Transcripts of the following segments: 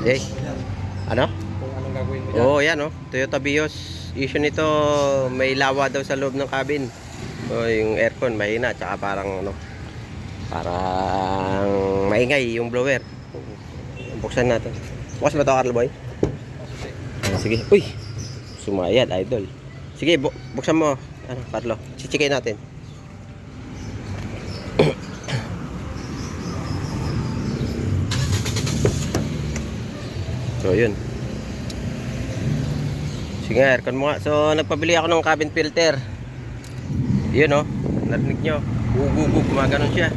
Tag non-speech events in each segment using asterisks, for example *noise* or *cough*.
Eh, ano? Kung anong gagawin mo dyan. Oo, oh, yan oh. Toyota Vios. Issue nito, may lawa daw sa loob ng cabin. So, yung aircon mahina, tsaka parang ano, parang maingay yung blower. Buksan natin. Bukas ba ito, Carl Boy? Ah, sige. Uy! Sumayad, idol. Sige, bu- buksan mo. Ano, Carlo? Chichikain natin. So, yun. Sige aircon mo nga. So, nagpabili ako ng cabin filter. Yun oh. Narinig nyo. Gugugug, gumaganon siya.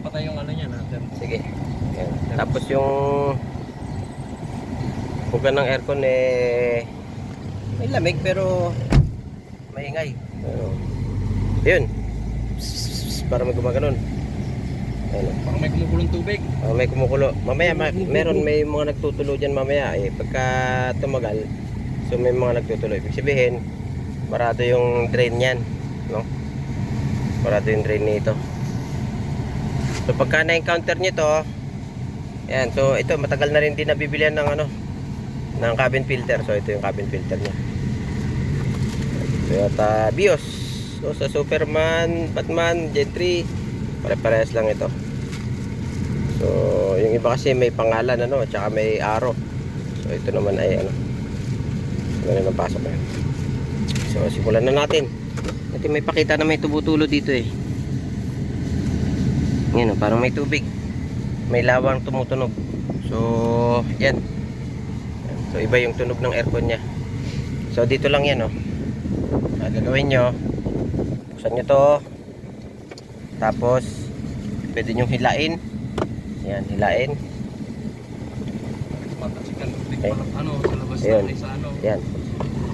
Patay yung ano niya natin. Sige. Yan. Tapos yung bugan ng aircon eh may lamig pero maingay. Pero, yun. Para may gumaganon. Ayun. Parang may kumukulong tubig. Oh, may kumukulo. Mamaya ma- meron may mga nagtutulo diyan mamaya eh pagka tumagal. So may mga nagtutulo. Ibig sabihin parado yung drain niyan, no? Parado yung drain nito. So pagka na-encounter niyo to, yan. So ito matagal na rin din nabibilihan ng ano ng cabin filter. So ito yung cabin filter niya. Toyota Vios. So sa Superman, Batman, Gen 3, pare-parehas lang ito. So, yung iba kasi may pangalan ano, tsaka may arrow. So, ito naman ay ano. Ganun ang pasok na. So, simulan na natin. Ito may pakita na may tubo-tulo dito eh. Yan oh, parang may tubig. May lawang tumutunog. So, yan. So, iba yung tunog ng aircon niya. So, dito lang yan oh. Ah, gagawin nyo. Buksan nyo to. Tapos, pwede nyo hilain. Yan, hilain. Okay. Ano, sa ano. Yan.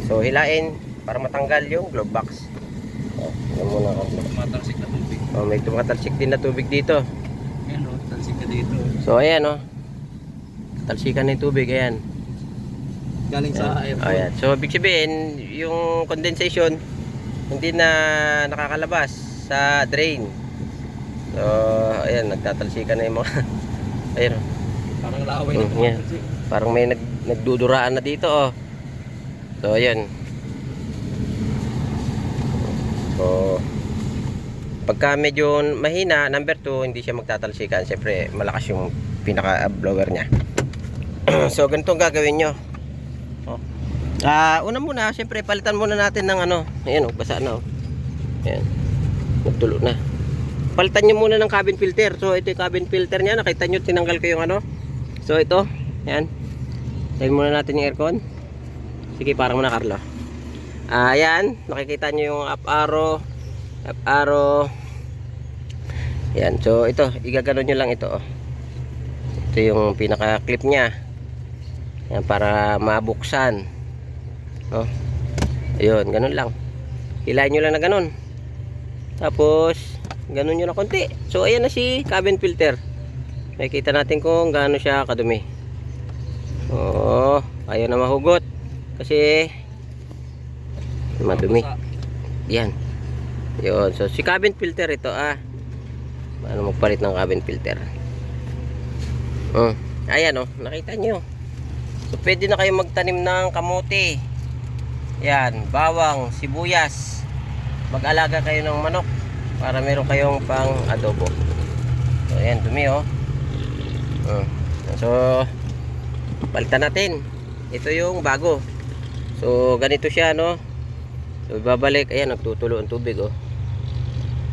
So, hilain para matanggal yung glove box. Oh, yan muna ako. Tumatalsik na tubig. Oh, may tumatalsik din na tubig dito. Yan o, talsik ka dito. So, ayan oh. Talsikan ng tubig, ayan. Galing sa Ayan. aircon. Ayan. So, ibig sabihin, yung condensation, hindi na nakakalabas sa drain. So, ayan, nagtatalsikan na yung mga, ayan oh. Parang laway na yeah. tumatalsik. Parang may nag, nagduduraan na dito oh. So ayan. So pagka medyo mahina, number 2, hindi siya magtatalsikan. Siyempre, malakas yung pinaka blower niya. *clears throat* so ganito ang gagawin nyo. Oh. Ah, una muna, siyempre palitan muna natin ng ano. Ayan oh, basa na oh. Ayan. Nagtulo na. Palitan nyo muna ng cabin filter. So ito yung cabin filter niya. Nakita nyo, tinanggal ko yung ano. So ito, yan. Tayo muna natin yung aircon. Sige, parang muna Carlo. Ah, yan, nakikita nyo yung up arrow, up arrow. Yan, so ito, igagano nyo lang ito. Oh. Ito yung pinaka clip niya. Yan, para mabuksan. Oh. Ayun, ganun lang. Hilahin nyo lang na ganun. Tapos, ganun nyo na konti. So, ayan na si cabin filter. Makikita natin kung gaano siya kadumi. Oo, ayaw na mahugot. Kasi madumi. Yan. Yun. So, si cabin filter ito ah. Paano magpalit ng cabin filter? Oh, ayan oh, nakita nyo. So, pwede na kayo magtanim ng kamote. Yan, bawang, sibuyas. Mag-alaga kayo ng manok para meron kayong pang adobo. So, ayan, dumi oh. Oh. So, palitan natin. Ito yung bago. So, ganito siya, no? So, babalik. Ayan, nagtutulo ang tubig, oh.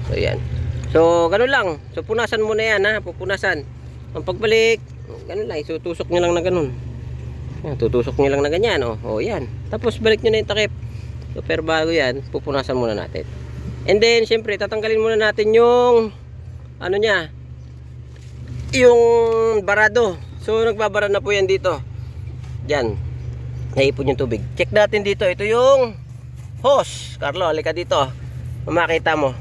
So, ayan. So, ganun lang. So, punasan mo na yan, ha? Pupunasan. Ang pagbalik, ganun lang. Itutusok nyo lang na ganun. Ayan, tutusok nyo lang na ganyan, oh. Oh, yan. Tapos, balik nyo na yung takip. So, pero bago yan, pupunasan muna natin. And then, syempre, tatanggalin muna natin yung ano niya, yung barado. So nagbabara na po yan dito. Diyan. Naipon yung tubig. Check natin dito. Ito yung hose. Carlo, halika dito. Makita mo.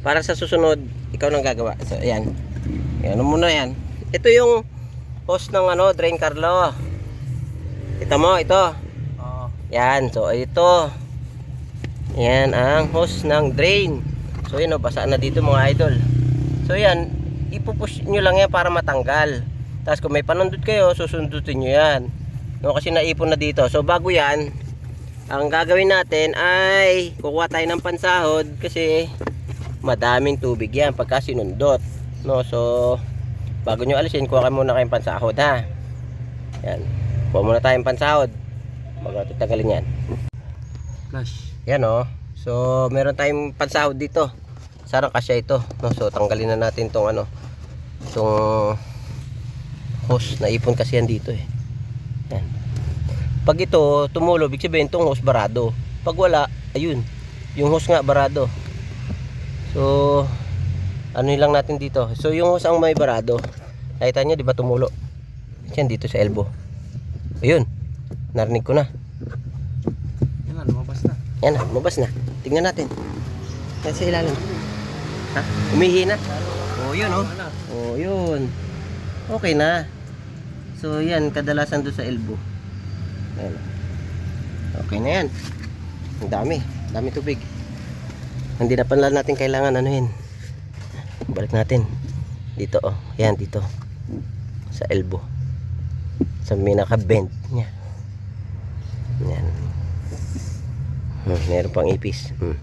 Para sa susunod, ikaw nang gagawa. So ayan. Ayan muna yan. Ito yung hose ng ano, drain Carlo. Kita mo, ito. Oo. Yan, so ito. Yan ang hose ng drain. So yun, oh, basa na dito mga idol. So yan, ipupush nyo lang yan para matanggal. Tapos kung may panundot kayo, susundutin nyo yan. No, kasi naipon na dito. So bago yan, ang gagawin natin ay kukuha tayo ng pansahod kasi madaming tubig yan pagka sinundot. No, so bago nyo alisin, kuha kayo muna kayong pansahod ha. Yan. Kuha muna tayong pansahod. Bago natin tagalin yan. Flash. Yan oh. So meron tayong pansahod dito. Sarang kasya ito. No? So tanggalin na natin tong ano. Tong hose. Naipon kasi yan dito eh. Yan. Pag ito tumulo, ibig sabihin tong hose barado. Pag wala, ayun. Yung hose nga barado. So ano lang natin dito. So yung hose ang may barado. Nakita nyo, di ba tumulo? Yan dito sa elbow. Ayun. Narinig ko na. Yan na, lumabas na. Tingnan natin. Yan sa ilalim. Ha? Umihi na. Oh, yun oh. Oh, yun. Okay na. So, yan, kadalasan doon sa elbow. Yan. Okay na yan. Ang dami. Dami tubig. Hindi na pala natin kailangan ano yun. Balik natin. Dito oh. Yan, dito. Sa elbow. Sa minaka-bend niya. Yan. Hmm, meron pang ipis. Hmm.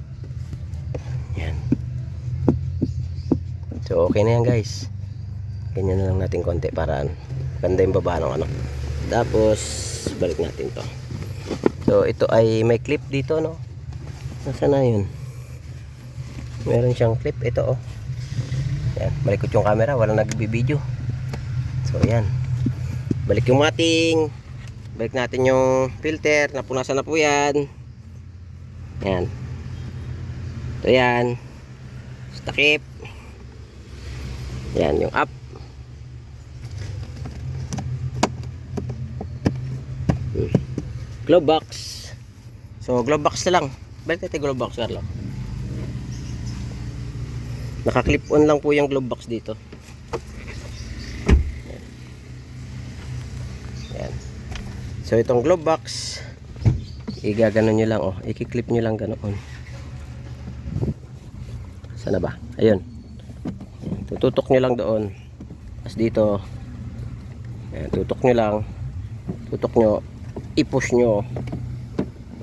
Yan. So okay na yan guys. Ganyan na lang natin konti para ano, ganda yung baba ng ano. Tapos balik natin to. So ito ay may clip dito no. Nasaan na yun? Meron siyang clip ito oh. Yan, malikot yung camera, walang nagbibideo. So yan. Balik yung mating. Balik natin yung filter, napunasan na po yan. Yan. Ito yan. Takip. Yan, yung up. Hmm. Glove box. So, glove box na lang. Balik natin glove box, Carlo. Naka-clip on lang po yung glove box dito. Yan. Yan. So, itong glove box, igagano nyo lang, oh. Ikiklip nyo lang ganoon. Sana ba? Ayun. Tututok nyo lang doon. Tapos dito, ayan, tutok nyo lang. Tutok nyo. I-push nyo.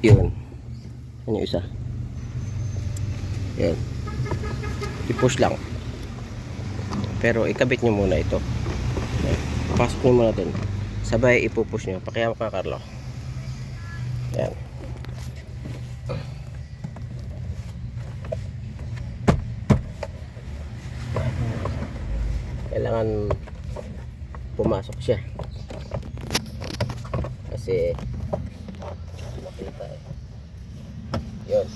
Yun. Yan yung isa. Yan. I-push lang. Pero ikabit nyo muna ito. Yan. Pasok nyo muna doon. Sabay ipupush nyo. Pakiyaw ka, Carlo. Yan. Kailangan pumasok siya. Kasi makita eh yun.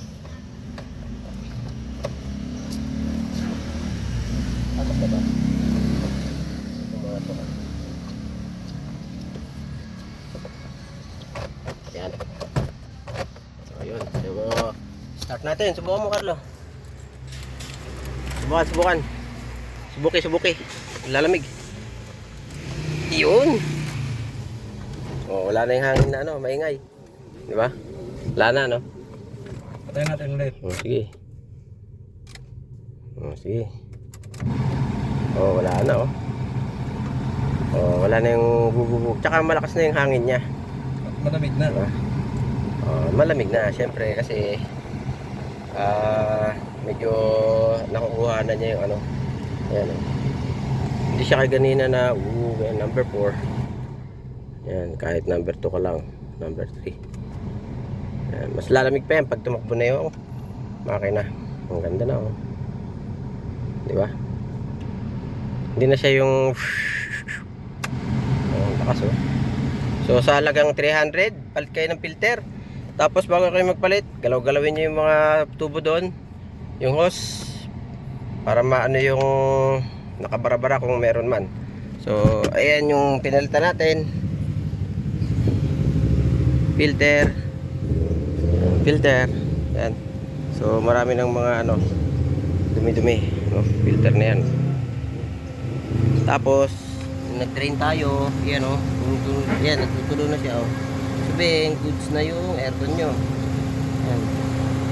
Pasok na ba? pumasok. Yan so yun. So, start natin. Subukan mo Carlo. Subukan subukan Subuki, subuki. Lalamig. Yun. Oh, wala na yung hangin na ano, maingay. Di ba? Wala na, no? Patayin natin ulit. Oh, sige. Oh, sige. Oh, wala na, oh. Oh, wala na yung bububog. Tsaka malakas na yung hangin niya. Malamig na. Diba? Oh, malamig na, syempre, kasi ah medyo nakukuha na niya yung ano. Ayan. Hindi siya kay ganina na, uh, number 4. Yan, kahit number 2 ka lang. Number 3. Yan, mas lalamig pa yan pag tumakbo na yung makina. Ang ganda na, oh. Di ba? Hindi na siya yung *laughs* oh, lakas, oh. So, sa halagang 300, palit kayo ng filter. Tapos, bago kayo magpalit, galaw-galawin nyo yung mga tubo doon. Yung hose. Para maano yung nakabarabara kung meron man. So, ayan yung pinalitan natin. Filter. Filter. Yan. So, marami ng mga ano, dumi-dumi. No? Filter na yan. Tapos, nag-drain tayo. Yan o. Oh, yan, nagtutulo na siya o. Oh. Sabihin, goods na yung aircon nyo. Yan.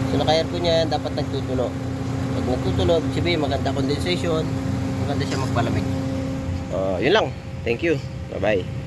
So, naka-aircon yan, dapat nagtutulo. Pag nagtutulo, sabihin, maganda condensation. Maganda siya magpalamig. Uh, yun lang. Thank you. Bye-bye.